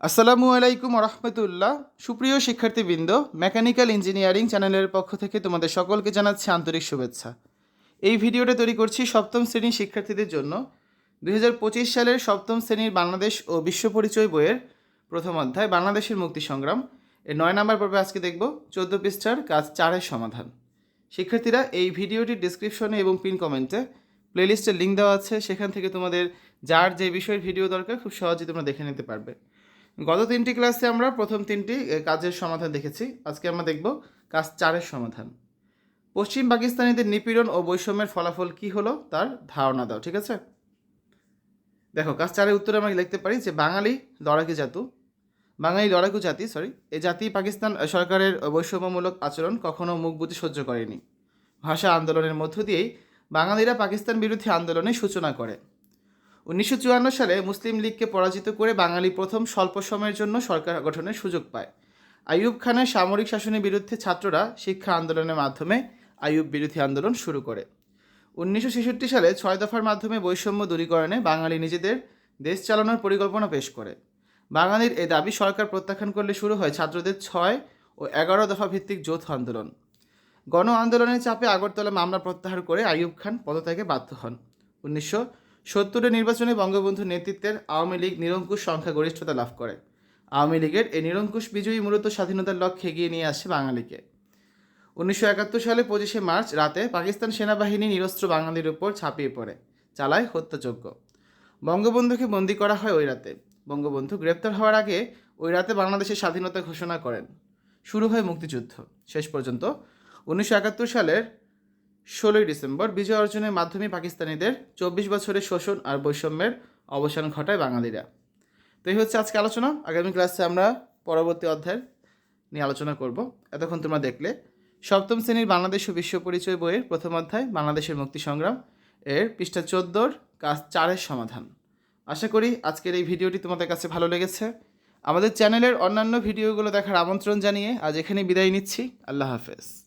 আসসালামু আলাইকুম রহমতুল্লাহ সুপ্রিয় শিক্ষার্থীবৃন্দ, মেকানিক্যাল ইঞ্জিনিয়ারিং চ্যানেলের পক্ষ থেকে তোমাদের সকলকে জানাচ্ছি আন্তরিক শুভেচ্ছা। এই ভিডিওটা তৈরি করছি সপ্তম শ্রেণির শিক্ষার্থীদের জন্য। দু হাজার পঁচিশ সালের সপ্তম শ্রেণির বাংলাদেশ ও বিশ্ব পরিচয় বইয়ের প্রথম অধ্যায়, বাংলাদেশের মুক্তি সংগ্রাম। এর নয় নম্বর পর্বে আজকে দেখব চোদ্দ পৃষ্ঠার কাজ চারের সমাধান। শিক্ষার্থীরা এই ভিডিওটির ডিসক্রিপশনে এবং পিন কমেন্টে প্লেলিস্টের লিঙ্ক দেওয়া আছে। সেখান থেকে তোমাদের যার যে বিষয়ের ভিডিও দরকার, খুব সহজেই তোমরা দেখে নিতে পারবে। গত তিনটি ক্লাসে আমরা প্রথম তিনটি কাজের সমাধান দেখেছি। আজকে আমরা দেখব কাজ চারের সমাধান। পশ্চিম পাকিস্তানিদের নিপীড়ন ও বৈষম্যের ফলাফল কি হলো তার ধারণা দাও, ঠিক আছে? দেখো, কাজ চারের উত্তরে আমরা লিখতে পারি যে বাঙালি লড়াকু জাতু। বাঙালি লড়াকু জাতি সরি এই জাতি পাকিস্তান সরকারের বৈষম্যমূলক আচরণ কখনো মুখ সহ্য করেনি। ভাষা আন্দোলনের মধ্য দিয়েই বাঙালিরা পাকিস্তান বিরোধী আন্দোলনের সূচনা করে। উনিশশো চুয়ান্ন সালে মুসলিম লীগকে পরাজিত করে বাঙালি প্রথম স্বল্প সময়ের জন্য সরকার গঠনের সুযোগ পায়। আইয়ুব খানের সামরিক শাসনের বিরুদ্ধে ছাত্ররা শিক্ষা আন্দোলনের মাধ্যমে আইয়ুব বিরোধী আন্দোলন শুরু করে। উনিশশো ছেষট্টি সালে ছয় দফার মাধ্যমে বৈষম্য দূরীকরণে বাঙালি নিজেদের দেশ চালানোর পরিকল্পনা পেশ করে। বাঙালির এ দাবি সরকার প্রত্যাখ্যান করলে শুরু হয় ছাত্রদের ছয় ও এগারো দফা ভিত্তিক যৌথ আন্দোলন। গণ আন্দোলনের চাপে আগরতলা মামলা প্রত্যাহার করে আইয়ুব খান পদত্যাগে বাধ্য হন। উনিশশো সত্তরের নির্বাচনে বঙ্গবন্ধুর নেতৃত্বের আওয়ামী লীগ নিরঙ্কুশ সংখ্যাগরিষ্ঠতা লাভ করে। আওয়ামী লীগের এই নিরঙ্কুশ বিজয়ী মূলত স্বাধীনতার লক্ষ্যে এগিয়ে নিয়ে আসে বাঙালিকে। উনিশশো একাত্তর সালে পঁচিশে মার্চ রাতে পাকিস্তান সেনাবাহিনী নিরস্ত্র বাঙালির উপর ছাপিয়ে পড়ে, চালায় হত্যাযজ্ঞ। বঙ্গবন্ধুকে বন্দি করা হয় ওই রাতে। বঙ্গবন্ধু গ্রেপ্তার হওয়ার আগে ওই রাতে বাংলাদেশের স্বাধীনতা ঘোষণা করেন। শুরু হয় মুক্তিযুদ্ধ। শেষ পর্যন্ত উনিশশো একাত্তর সালের ষোলোই ডিসেম্বর বিজয় অর্জনের মাধ্যমে পাকিস্তানিদের চব্বিশ বছরের শোষণ আর বৈষম্যের অবসান ঘটায় বাঙালিরা। তো এই হচ্ছে আজকে আলোচনা। আগামী ক্লাসে আমরা পরবর্তী অধ্যায় নিয়ে আলোচনা করব। এতক্ষণ তোমরা দেখলে সপ্তম শ্রেণির বাংলাদেশ ও বিশ্ব পরিচয় বইয়ের প্রথম অধ্যায়, বাংলাদেশের মুক্তি সংগ্রাম। এর পৃষ্ঠা চোদ্দোর কাজ চারের সমাধান। আশা করি আজকের এই ভিডিওটি তোমাদের কাছে ভালো লেগেছে। আমাদের চ্যানেলের অন্যান্য ভিডিওগুলো দেখার আমন্ত্রণ জানিয়ে আজ এখানে বিদায় নিচ্ছি। আল্লাহ হাফেজ।